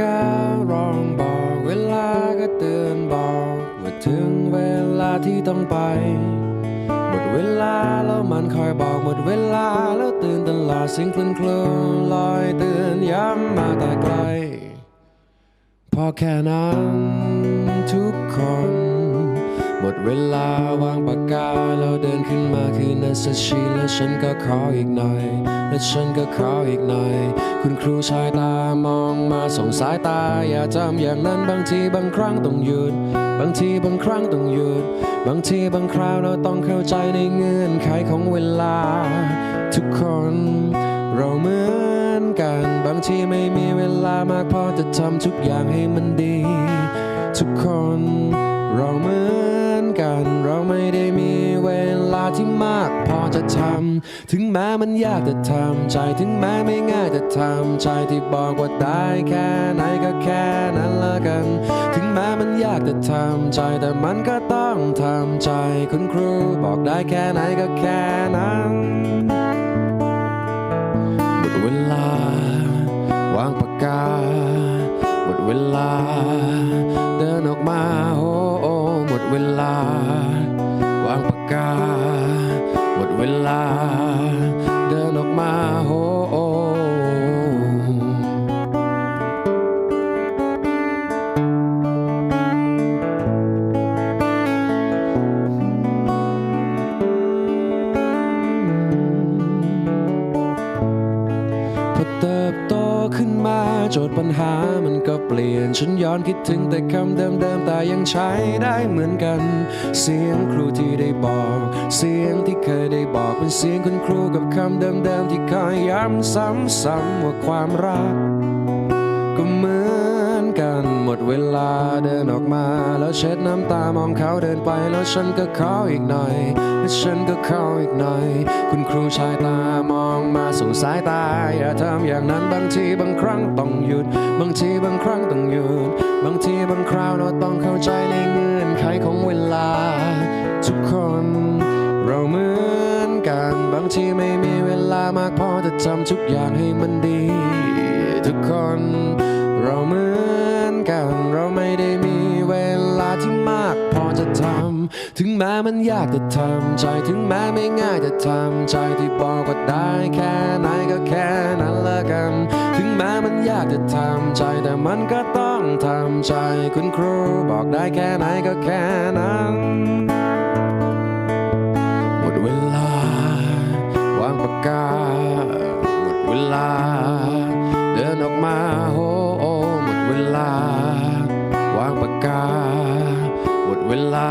การ้องบอกเวลาก็เตือนบอกว่าถึงเวลาที่ต้องไป หมดเวลาแล้วมันคอยบอกหมดเวลาแล้วตื่นตลอดเสิ่งคลื่นคลื่นลอยเตือนย้ำมาแต่ไกล พอแค่นั้นทุกคน หมดเวลาวางปากกาแล้วเดินขึ้นมาคือนัสชีและฉันก็ขออีกหน่อย และฉันก็ขออีกหน่อย คุณครูชายตามองมาส่งสายตา อย่าทำอย่างนั้นบางทีบางครั้งต้องหยุด บางทีบางครั้งต้องหยุด บางทีบางคราวเราต้องเข้าใจในเงื่อนไขของเวลา ทุกคนเราเหมือนกัน บางทีไม่มีเวลามากพอจะทำทุกอย่างให้มันดี ทุกคนำถึงแม้มันยากจะทำใจถึงแม้ไม่ง่ายจะทำใจที่บอกว่าได้แค่ไหนก็แค่นั้นละกัน ถึงแม้มันยากจะทำใจแต่มันก็ต้องทำใจคุณครูบอกได้แค่ไหนก็แค่นั้นหมดเวลาวางปากกาหมดเวลา เดินออกมาโอ้โอหมดเวลาวางปากกา หม โจทย์ปัญหามันก็เปลี่ยน ฉันย้อนคิดถึงแต่คำเดิมๆแต่ยังใช้ได้เหมือนกัน เสียงครูที่ได้บอก เสียงที่เคยได้บอกเป็นเสียงคุณครูกับคำเดิมๆที่คอยย้ำซ้ำๆว่าความรัก ก็เหมือนกันหมดเวลาเดินออกมา แล้วเช็ดน้ำตามองเขาเดินไป แล้วฉันก็ขออีกหน่อยและฉันก็เขออีกหน่อย คุณครูชายตามองมาส่งสายตาอย่าทำอย่างนั้นบางทีบางครั้ง บางทีบางครั้งต้องหยุด บางทีบางคราวเราต้องเข้าใจในเงื่อนไขของเวลา ทุกคนเราเหมือนกัน บางทีไม่มีเวลามากพอจะทำทุกอย่างให้มันดี ทุกคนเราเหมือน ถึงแม้มันยากจะทำใจถึงแม้ไม่ง่ายจะทำใจที่บอกว่าได้แค่ไหนก็แค่นั้นละกัน ถึงแม้มันยากจะทำใจแต่มันก็ต้องทำใจคุณครูบอกได้แค่ไหนก็แค่นั้นหมดเวลาวางปากกาหมดเวลา เดินออกมาโอ้โอ้หมดเวลาวางปากกาหมดเวลา